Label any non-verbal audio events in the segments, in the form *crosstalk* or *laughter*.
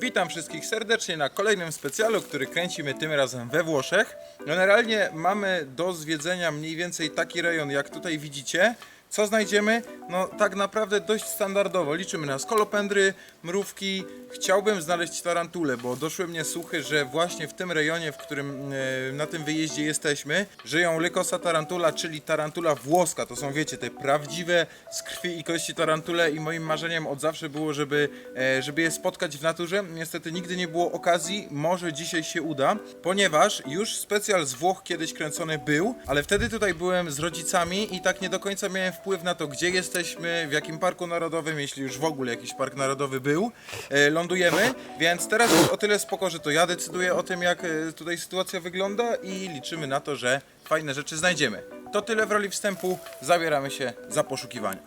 Witam wszystkich serdecznie na kolejnym specjalu, który kręcimy tym razem we Włoszech. Generalnie mamy do zwiedzenia mniej więcej taki rejon, jak tutaj widzicie. Co znajdziemy? No tak naprawdę dość standardowo. Liczymy na skolopendry, mrówki. Chciałbym znaleźć tarantule, bo doszły mnie słuchy, że właśnie w tym rejonie, w którym e, na tym wyjeździe jesteśmy, żyją Lycosa tarantula, czyli tarantula włoska. To są, wiecie, te prawdziwe z krwi i kości tarantule i moim marzeniem od zawsze było, żeby, e, żeby je spotkać w naturze. Niestety nigdy nie było okazji, może dzisiaj się uda, ponieważ już specjal z Włoch kiedyś kręcony był, ale wtedy tutaj byłem z rodzicami i tak nie do końca miałem wpływ na to, gdzie jesteśmy, w jakim parku narodowym, jeśli już w ogóle jakiś park narodowy był, e, lądujemy, więc teraz jest o tyle spoko, że to ja decyduję o tym, jak e, tutaj sytuacja wygląda i liczymy na to, że fajne rzeczy znajdziemy. To tyle w roli wstępu, zabieramy się za poszukiwania.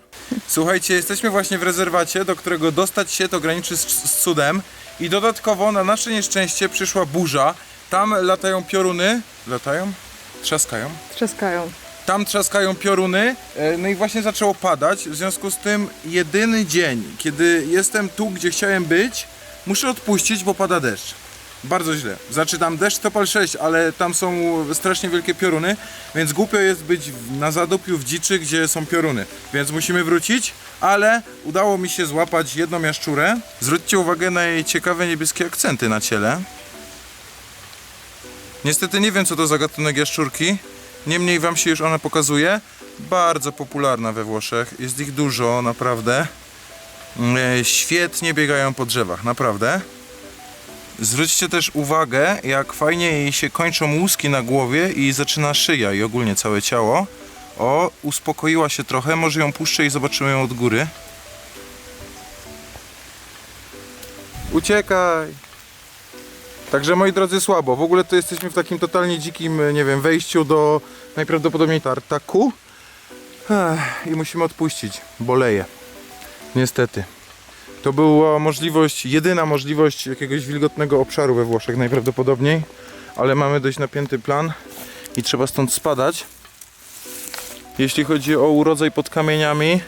Słuchajcie, jesteśmy właśnie w rezerwacie, do którego dostać się to graniczy z, z cudem i dodatkowo na nasze nieszczęście przyszła burza. Tam latają pioruny, latają? Trzaskają. Trzaskają. Tam trzaskają pioruny, e, no i właśnie zaczęło padać. W związku z tym jedyny dzień, kiedy jestem tu, gdzie chciałem być, muszę odpuścić, bo pada deszcz. Bardzo źle. Znaczy tam deszcz Topal 6, ale tam są strasznie wielkie pioruny, więc głupio jest być na zadupiu w dziczy, gdzie są pioruny. Więc musimy wrócić, ale udało mi się złapać jedną jaszczurę. Zwróćcie uwagę na jej ciekawe niebieskie akcenty na ciele. Niestety nie wiem co to za gatunek jaszczurki. Niemniej wam się już ona pokazuje. Bardzo popularna we Włoszech. Jest ich dużo, naprawdę. E, Świetnie biegają po drzewach, naprawdę. Zwróćcie też uwagę, jak fajnie jej się kończą łuski na głowie i zaczyna szyja i ogólnie całe ciało. O, uspokoiła się trochę, może ją puszczę i zobaczymy ją od góry. Uciekaj! Także moi drodzy, słabo. W ogóle to jesteśmy w takim totalnie dzikim, nie wiem, wejściu do najprawdopodobniej tartaku. I musimy odpuścić. Boleje. Niestety. To była możliwość, jedyna możliwość jakiegoś wilgotnego obszaru we Włoszech najprawdopodobniej. Ale mamy dość napięty plan i trzeba stąd spadać. Jeśli chodzi o urodzaj pod kamieniami,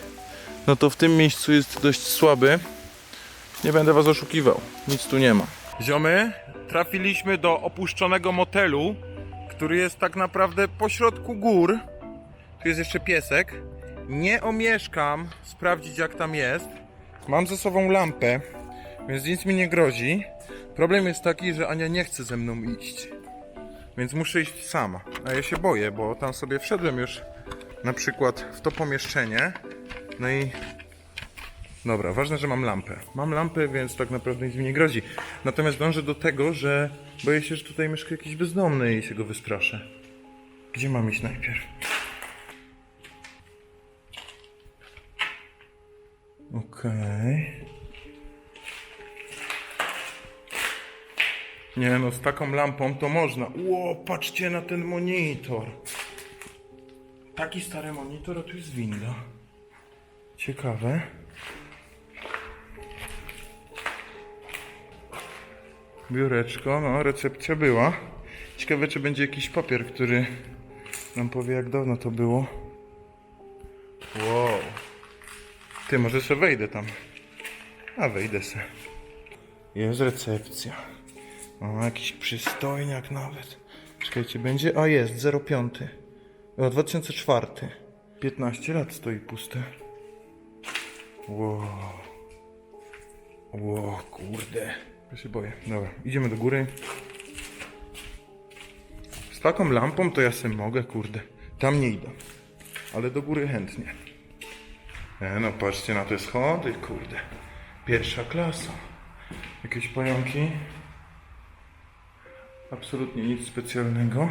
no to w tym miejscu jest dość słaby. Nie będę was oszukiwał. Nic tu nie ma. Ziomy, trafiliśmy do opuszczonego motelu, który jest tak naprawdę pośrodku gór. Tu jest jeszcze piesek. Nie omieszkam sprawdzić jak tam jest. Mam ze sobą lampę, więc nic mi nie grozi. Problem jest taki, że Ania nie chce ze mną iść. Więc muszę iść sama. A ja się boję, bo tam sobie wszedłem już na przykład w to pomieszczenie. No i Dobra, ważne, że mam lampę. Mam lampę, więc tak naprawdę nic mi nie grozi. Natomiast dążę do tego, że boję się, że tutaj mieszka jakiś bezdomny i się go wystraszę. Gdzie mam iść najpierw? Okej. Nie no, z taką lampą to można. Ło, patrzcie na ten monitor. Taki stary monitor, a tu jest winda. Ciekawe. Biureczko, no, recepcja była. Ciekawe, czy będzie jakiś papier, który nam powie, jak dawno to było. Wow. Ty, może sobie wejdę tam. A, wejdę se. Jest recepcja. O, jakiś przystojniak nawet. Czekajcie, będzie? A, jest, 05. O, 2004. 15 lat stoi puste. Wow. Ło, kurde. Ja się boję. Dobra, idziemy do góry. Z taką lampą to ja sobie mogę, kurde. Tam nie idę. Ale do góry chętnie. E, no patrzcie na te schody, kurde. Pierwsza klasa. Jakieś pająki. Absolutnie nic specjalnego.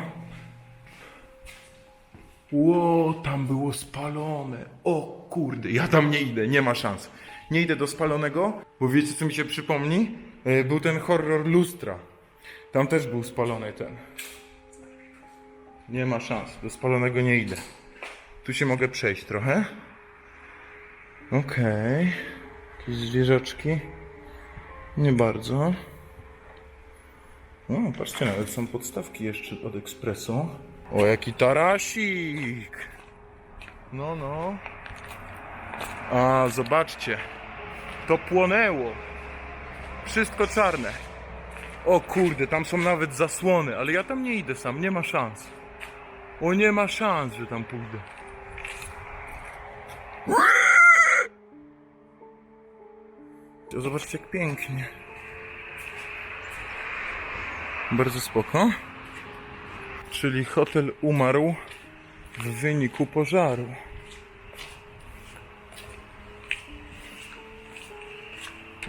Ło, tam było spalone. O kurde, ja tam nie idę, nie ma szans. Nie idę do spalonego, bo wiecie co mi się przypomni? E, Był ten horror lustra. Tam też był spalony ten. Nie ma szans, do spalonego nie idę. Tu się mogę przejść trochę. Okej. Jakieś zwierzaczki. Nie bardzo. O, patrzcie, nawet są podstawki jeszcze od ekspresu. O, jaki tarasik! No, no. A, zobaczcie. To płonęło. Wszystko czarne. O kurde, tam są nawet zasłony, ale ja tam nie idę sam, nie ma szans. O, nie ma szans, że tam pójdę. O, Zobaczcie jak pięknie. Bardzo spoko. Czyli hotel umarł w wyniku pożaru.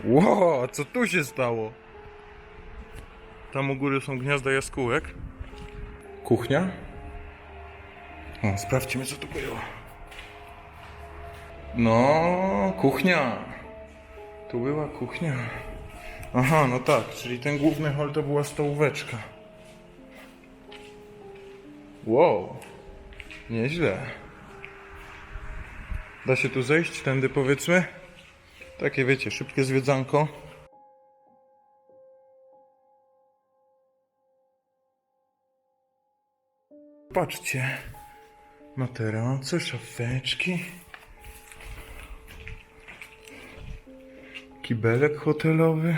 Ło, co tu się stało? Tam u góry są gniazda jaskółek. Kuchnia. O, sprawdźmy co tu było. No, kuchnia. Tu była kuchnia. Aha, no tak, czyli ten główny hol to była stołóweczka. Wow, nieźle. Da się tu zejść, tędy powiedzmy? Takie wiecie, szybkie zwiedzanko. Patrzcie. Materace, szafeczki. Kibelek hotelowy.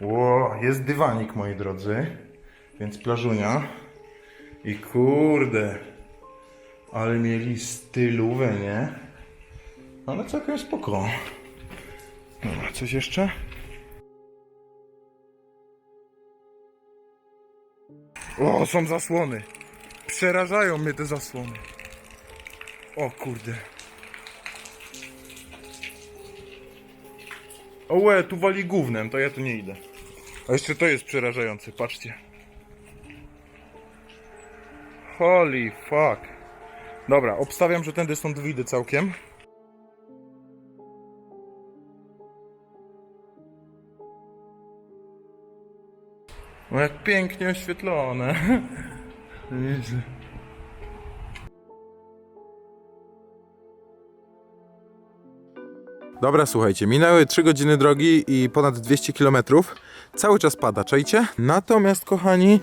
Ło, jest dywanik, moi drodzy. Więc plażunia. I kurde. Ale mieli stylówę, nie? Ale całkiem spoko. Dobra, coś jeszcze? O, są zasłony. Przerażają mnie te zasłony. O kurde. Ołe, tu wali gównem, to ja tu nie idę. A jeszcze to jest przerażające, patrzcie. Holy fuck. Dobra, obstawiam, że tędy są drzwi całkiem. O, jak pięknie oświetlone. *laughs* Dobra, słuchajcie, minęły 3 godziny drogi i ponad 200 km. Cały czas pada, czajcie? Natomiast, kochani,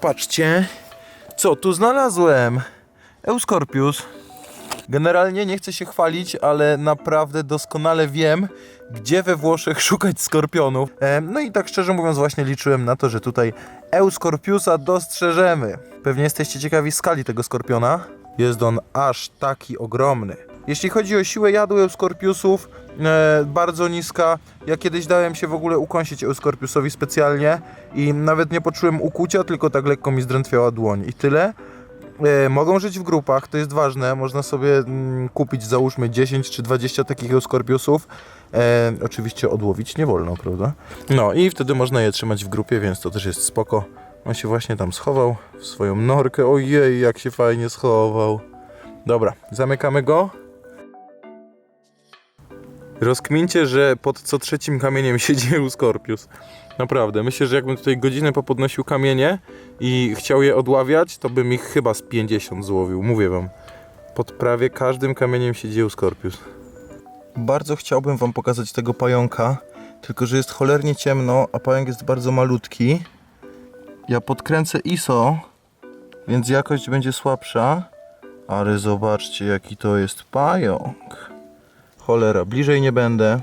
patrzcie, co tu znalazłem. Euskorpius. Generalnie nie chcę się chwalić, ale naprawdę doskonale wiem, gdzie we Włoszech *laughs* szukać skorpionów. E, no i tak szczerze mówiąc, właśnie liczyłem na to, że tutaj Euskorpiusa dostrzeżemy. Pewnie jesteście ciekawi skali tego skorpiona. Jest on aż taki ogromny. Jeśli chodzi o siłę jadu Euskorpiusów, e, bardzo niska. Ja kiedyś dałem się w ogóle ukąsić Euskorpiusowi specjalnie i nawet nie poczułem ukucia, tylko tak lekko mi zdrętwiała dłoń i tyle. E, mogą żyć w grupach, to jest ważne. Można sobie mm, kupić załóżmy 10 czy 20 takich Euskorpiusów. E, oczywiście odłowić nie wolno, prawda? No i wtedy można je trzymać w grupie, więc to też jest spoko. On się właśnie tam schował w swoją norkę. Ojej, jak się fajnie schował. Dobra, zamykamy go. Rozkmincie, że pod co trzecim kamieniem *laughs* siedzi Euskorpius. Naprawdę, myślę, że jakbym tutaj godzinę popodnosił kamienie i chciał je odławiać, to bym ich chyba z 50 złowił, mówię wam. Pod prawie każdym kamieniem siedzi Euskorpius. Bardzo chciałbym wam pokazać tego pająka, tylko że jest cholernie ciemno, a pająk jest bardzo malutki. Ja podkręcę ISO, więc jakość będzie słabsza, ale zobaczcie jaki to jest pająk. Cholera, bliżej nie będę.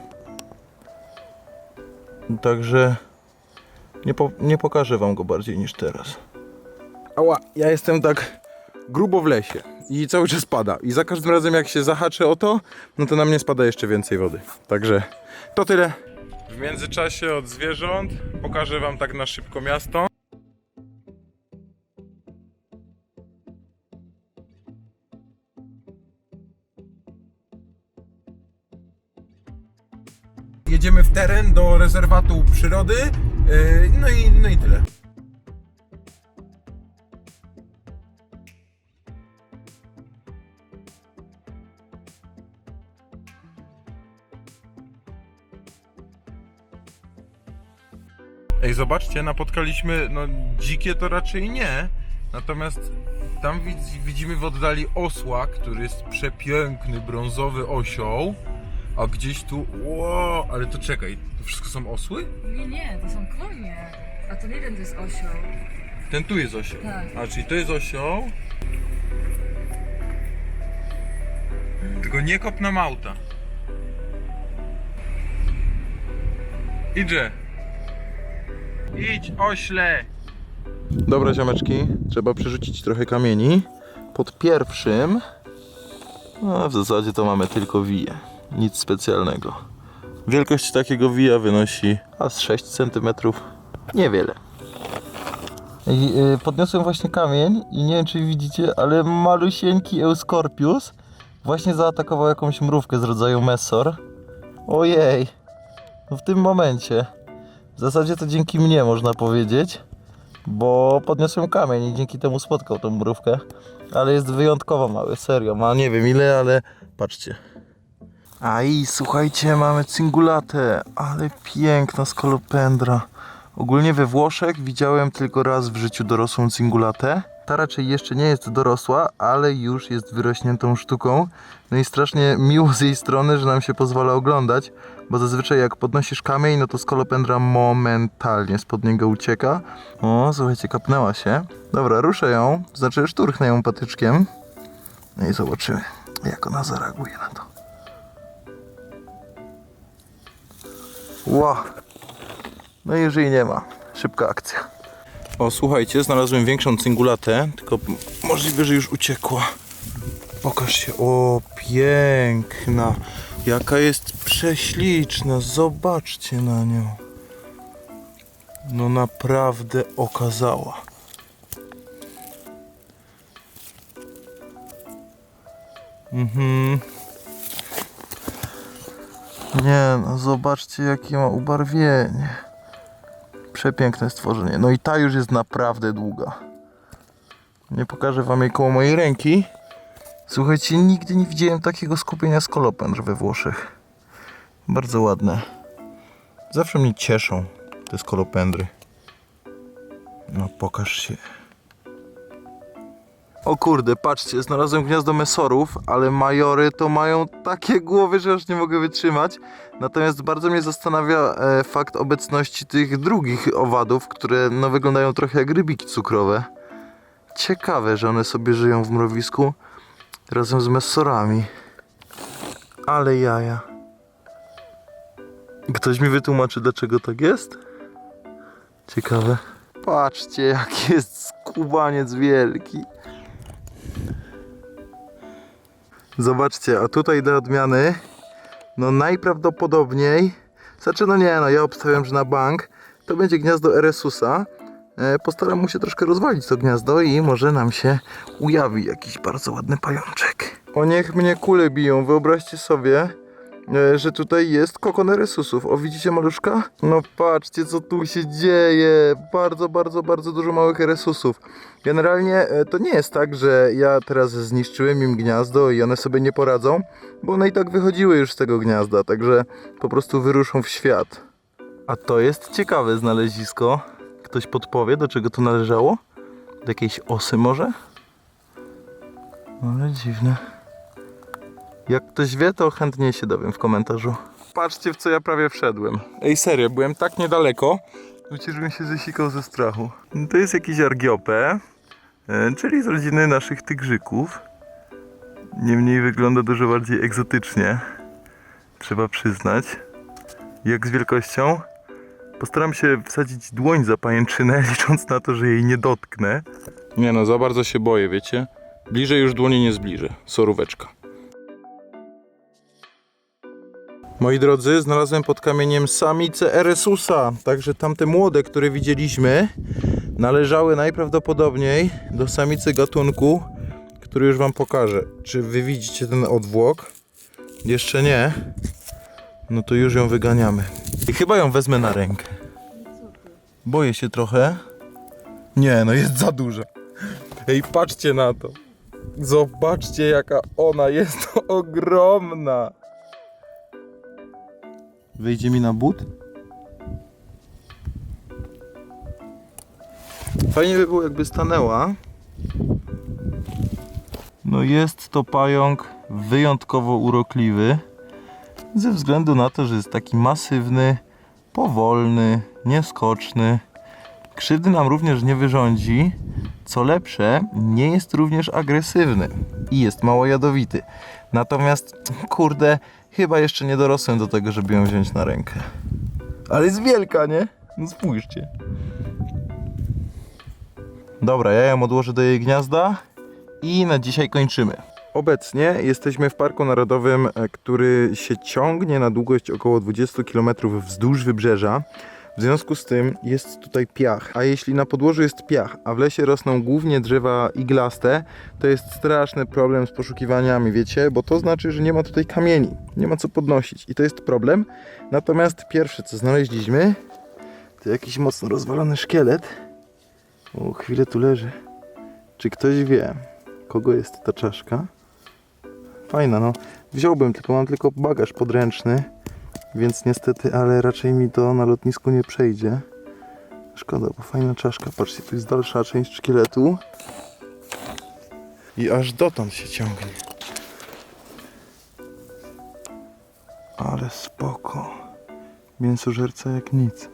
Także nie, po, nie pokażę wam go bardziej niż teraz. Ała, ja jestem tak grubo w lesie i cały czas pada. I za każdym razem jak się zahaczę o to, no to na mnie spada jeszcze więcej wody. Także to tyle. W międzyczasie od zwierząt pokażę wam tak na szybko miasto. W teren do rezerwatu przyrody. Yy, no, i, no i tyle. Ej, zobaczcie, napotkaliśmy, no dzikie to raczej nie, natomiast tam widz, widzimy w oddali osła, który jest przepiękny, brązowy osioł, a gdzieś tu, ło, ale to czekaj, to wszystko są osły? Nie, nie, to są konie. A ten jeden to jest osioł. Ten tu jest osioł. Tak. A czyli to jest osioł. Tylko nie kop na małta. Idzie. Idź, ośle. Dobra, ziomeczki, trzeba przerzucić trochę kamieni. Pod pierwszym, no w zasadzie to mamy tylko wije. Nic specjalnego. Wielkość takiego wija wynosi a z 6 cm. Niewiele. I, y, podniosłem właśnie kamień i nie wiem czy widzicie, ale malusieńki Euskorpius właśnie zaatakował jakąś mrówkę z rodzaju Messor. Ojej. W tym momencie. W zasadzie to dzięki mnie można powiedzieć, bo podniosłem kamień i dzięki temu spotkał tą mrówkę. Ale jest wyjątkowo mały, serio. Ma nie wiem ile, ale patrzcie. A i słuchajcie, mamy cingulatę, ale piękna skolopendra. Ogólnie we Włoszech widziałem tylko raz w życiu dorosłą cingulatę. Ta raczej jeszcze nie jest dorosła, ale już jest wyrośniętą sztuką. No i strasznie miło z jej strony, że nam się pozwala oglądać, bo zazwyczaj jak podnosisz kamień, no to skolopendra momentalnie spod niego ucieka. O, słuchajcie, kapnęła się. Dobra, ruszę ją, znaczy szturchnę ją patyczkiem. No i zobaczymy, jak ona zareaguje na to. Ła. No i już jej nie ma. Szybka akcja. O, słuchajcie, znalazłem większą cingulatę, tylko możliwe, że już uciekła. Pokaż się. O, piękna. Jaka jest prześliczna. Zobaczcie na nią. No naprawdę okazała. Mhm. Nie no, zobaczcie jakie ma ubarwienie. Przepiękne stworzenie. No i ta już jest naprawdę długa. Nie pokażę wam jej koło mojej ręki. Słuchajcie, nigdy nie widziałem takiego skupienia skolopendr we Włoszech. Bardzo ładne. Zawsze mnie cieszą te skolopendry. No pokaż się. O kurde, patrzcie, znalazłem gniazdo mesorów, ale majory to mają takie głowy, że już nie mogę wytrzymać. Natomiast bardzo mnie zastanawia e, fakt obecności tych drugich owadów, które no, wyglądają trochę jak rybiki cukrowe. Ciekawe, że one sobie żyją w mrowisku razem z mesorami. Ale jaja. Ktoś mi wytłumaczy, dlaczego tak jest? Ciekawe. Patrzcie, jaki jest skubaniec wielki. Zobaczcie, a tutaj do odmiany, no najprawdopodobniej, znaczy no nie, no ja obstawiam, że na bank, to będzie gniazdo Eresusa. E, postaram mu się troszkę rozwalić to gniazdo i może nam się ujawi jakiś bardzo ładny pajączek. O niech mnie kule biją, wyobraźcie sobie, że tutaj jest kokon Eresusów. O widzicie maluszka? No patrzcie co tu się dzieje, bardzo, bardzo, bardzo dużo małych Eresusów. Generalnie e, to nie jest tak, że ja teraz zniszczyłem im gniazdo i one sobie nie poradzą, bo one i tak wychodziły już z tego gniazda, także po prostu wyruszą w świat. A to jest ciekawe znalezisko. Ktoś podpowie, do czego to należało? Do jakiejś osy może? Ale dziwne. Jak ktoś wie, to chętnie się dowiem w komentarzu. Patrzcie, w co ja prawie wszedłem. Ej, serio, byłem tak niedaleko, Wiecie, żebym się zesikał ze strachu. To jest jakiś argiopę, e, czyli z rodziny naszych tygrzyków. Niemniej wygląda dużo bardziej egzotycznie. Trzeba przyznać. Jak z wielkością? Postaram się wsadzić dłoń za pajęczynę, *laughs* licząc na to, że jej nie dotknę. Nie no, za bardzo się boję, wiecie? Bliżej już dłoni nie zbliżę. Soróweczka. Moi drodzy, znalazłem pod kamieniem samicę Eresusa. Także tamte młode, które widzieliśmy, należały najprawdopodobniej do samicy gatunku, który już wam pokażę. Czy wy widzicie ten odwłok? Jeszcze nie. No to już ją wyganiamy. I chyba ją wezmę na rękę. Boję się trochę. Nie, no jest za duża. Ej, patrzcie na to. Zobaczcie, jaka ona jest *laughs* ogromna. Wyjdzie mi na but? Fajnie by było, jakby stanęła. No jest to pająk wyjątkowo urokliwy. Ze względu na to, że jest taki masywny, powolny, nieskoczny. Krzywdy nam również nie wyrządzi. Co lepsze, nie jest również agresywny i jest mało jadowity. Natomiast, kurde, chyba jeszcze nie dorosłem do tego, żeby ją wziąć na rękę. Ale jest wielka, nie? No spójrzcie. Dobra, ja ją odłożę do jej gniazda i na dzisiaj kończymy. Obecnie jesteśmy w Parku Narodowym, e, który się ciągnie na długość około 20 km wzdłuż wybrzeża. W związku z tym jest tutaj piach, a jeśli na podłożu jest piach, a w lesie rosną głównie drzewa iglaste, to jest straszny problem z poszukiwaniami, wiecie, bo to znaczy, że nie ma tutaj kamieni, nie ma co podnosić i to jest problem. Natomiast pierwsze co znaleźliśmy, to jakiś mocno rozwalony szkielet. O, chwilę tu leży. Czy ktoś wie, kogo jest ta czaszka? Fajna, no. Wziąłbym, tylko mam tylko bagaż podręczny, więc niestety, ale raczej mi to na lotnisku nie przejdzie. Szkoda, bo fajna czaszka. Patrzcie, tu jest dalsza część szkieletu. I aż dotąd się ciągnie. Ale spoko. Mięsożerca jak nic.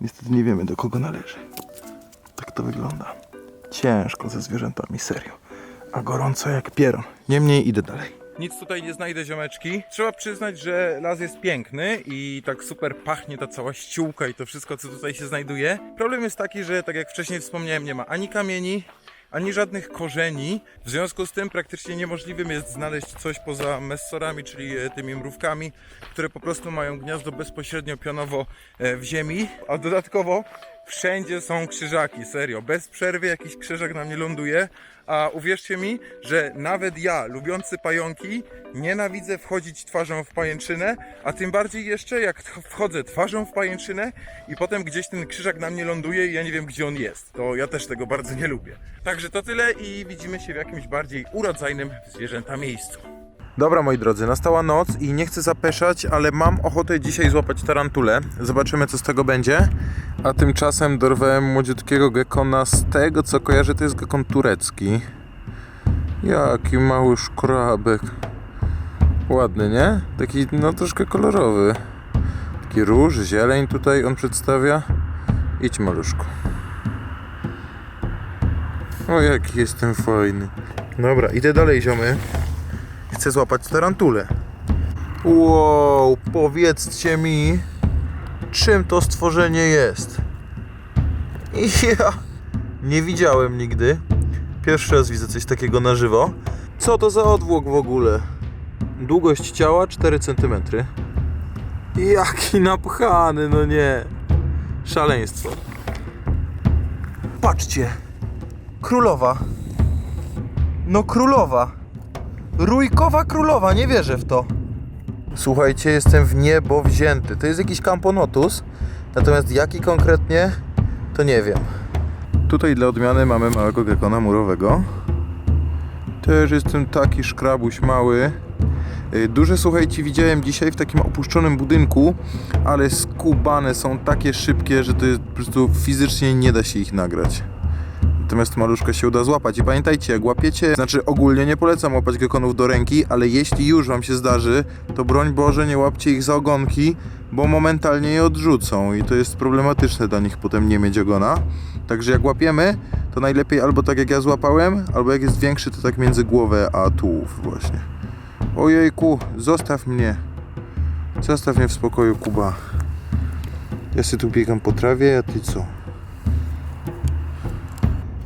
Niestety nie wiemy do kogo należy. Tak to wygląda. Ciężko ze zwierzętami, serio. A gorąco jak pieron. Niemniej idę dalej. Nic tutaj nie znajdę, ziomeczki. Trzeba przyznać, że las jest piękny i tak super pachnie ta cała ściółka i to wszystko, co tutaj się znajduje. Problem jest taki, że tak jak wcześniej wspomniałem, nie ma ani kamieni, ani żadnych korzeni. W związku z tym praktycznie niemożliwym jest znaleźć coś poza messorami, czyli e, tymi mrówkami, które po prostu mają gniazdo bezpośrednio pionowo e, w ziemi. A dodatkowo wszędzie są krzyżaki, serio. Bez przerwy jakiś krzyżak na mnie ląduje. A uwierzcie mi, że nawet ja, lubiący pająki, nienawidzę wchodzić twarzą w pajęczynę, a tym bardziej jeszcze jak wchodzę twarzą w pajęczynę i potem gdzieś ten krzyżak na mnie ląduje i ja nie wiem gdzie on jest. To ja też tego bardzo nie lubię. Także to tyle i widzimy się w jakimś bardziej urodzajnym zwierzęta miejscu. Dobra moi drodzy, nastała noc i nie chcę zapeszać, ale mam ochotę dzisiaj złapać tarantulę. Zobaczymy co z tego będzie. A tymczasem dorwałem młodziutkiego gekona z tego co kojarzę to jest gekon turecki. Jaki mały szkrabek. Ładny, nie? Taki no troszkę kolorowy. Taki róż, zieleń tutaj on przedstawia. Idź maluszku. O jaki jestem fajny. Dobra, idę dalej ziomy. Chcę złapać tarantulę. Wow, powiedzcie mi, czym to stworzenie jest. *laughs* Ja nie widziałem nigdy. Pierwszy raz widzę coś takiego na żywo. Co to za odwłok w ogóle? Długość ciała 4 cm. Jaki napchany, no nie. Szaleństwo. Patrzcie. Królowa. No królowa. Rójkowa królowa, nie wierzę w to. Słuchajcie, jestem w niebo wzięty. To jest jakiś kamponotus, natomiast jaki konkretnie, to nie wiem. Tutaj dla odmiany mamy małego gekona murowego. Też jestem taki szkrabuś mały. Y, Duże, słuchajcie, widziałem dzisiaj w takim opuszczonym budynku, ale skubane są takie szybkie, że to jest po prostu fizycznie nie da się ich nagrać. Natomiast maluszka się uda złapać. I pamiętajcie, jak łapiecie, znaczy ogólnie nie polecam łapać gekonów do ręki, ale jeśli już wam się zdarzy, to broń Boże nie łapcie ich za ogonki, bo momentalnie je odrzucą i to jest problematyczne dla nich potem nie mieć ogona. Także jak łapiemy, to najlepiej albo tak jak ja złapałem, albo jak jest większy, to tak między głowę a tułów właśnie. Ojejku, zostaw mnie. Zostaw mnie w spokoju, Kuba. Ja sobie tu biegam po trawie, a ty co?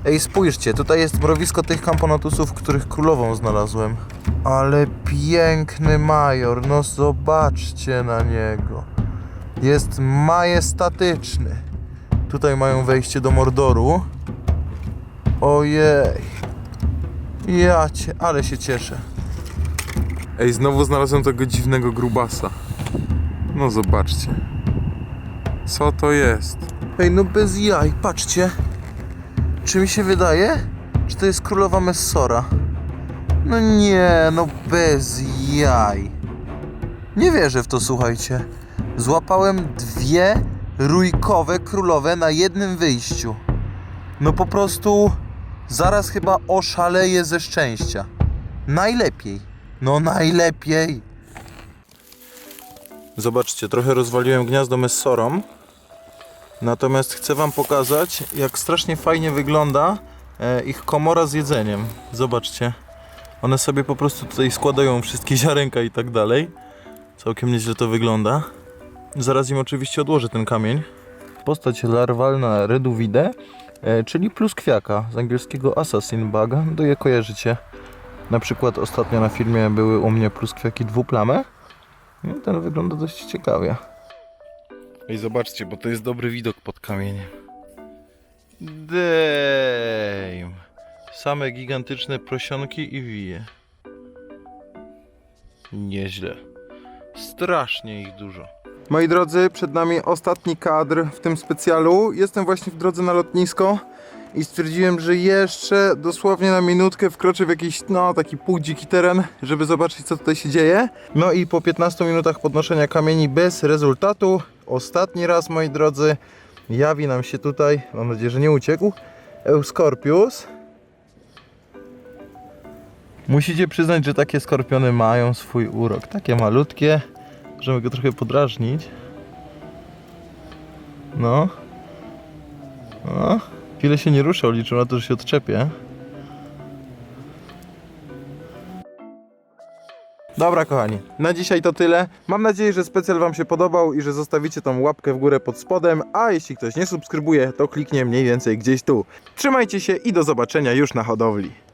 Ej, spójrzcie, tutaj jest mrowisko tych kamponotusów, których królową znalazłem. Ale piękny major, no zobaczcie na niego. Jest majestatyczny. Tutaj mają wejście do Mordoru. Ojej. Ja cię, ale się cieszę. Ej, znowu znalazłem tego dziwnego grubasa. No zobaczcie. Co to jest? Ej, no bez jaj, patrzcie. Czy mi się wydaje? Czy to jest królowa Messora? No nie, no bez jaj. Nie wierzę w to, słuchajcie. Złapałem dwie rójkowe królowe na jednym wyjściu. No po prostu zaraz chyba oszaleję ze szczęścia. Najlepiej. No najlepiej. Zobaczcie, trochę rozwaliłem gniazdo Messorom. Natomiast chcę Wam pokazać, jak strasznie fajnie wygląda e, ich komora z jedzeniem. Zobaczcie. One sobie po prostu tutaj składają wszystkie *laughs* ziarenka i tak dalej. Całkiem nieźle to wygląda. Zaraz im oczywiście odłożę ten kamień. Postać larwalna Reduvide, e, czyli pluskwiaka z angielskiego assassin bug. To je kojarzycie. Na przykład ostatnio na filmie były u mnie pluskwiaki dwuplame. No, ten wygląda dość ciekawie. I zobaczcie, bo to jest dobry widok pod kamieniem. Damn. Same gigantyczne prosionki i wije. Nieźle. Strasznie ich dużo. Moi drodzy, przed nami ostatni kadr w tym specjalu. Jestem właśnie w drodze na lotnisko i stwierdziłem, że jeszcze dosłownie na minutkę wkroczę w jakiś, no, taki półdziki teren, żeby zobaczyć, co tutaj się dzieje. No i po 15 minutach podnoszenia kamieni bez rezultatu, ostatni raz, moi drodzy, jawi nam się tutaj, mam nadzieję, że nie uciekł, Euskorpius. Musicie przyznać, że takie skorpiony mają swój urok. Takie malutkie. Możemy go trochę podrażnić. No. No. Chwilę się nie ruszał, liczył na to, że się odczepię. Dobra kochani, na dzisiaj to tyle. Mam nadzieję, że specjal Wam się podobał i że zostawicie tą łapkę w górę pod spodem, a jeśli ktoś nie subskrybuje, to kliknie mniej więcej gdzieś tu. Trzymajcie się i do zobaczenia już na hodowli.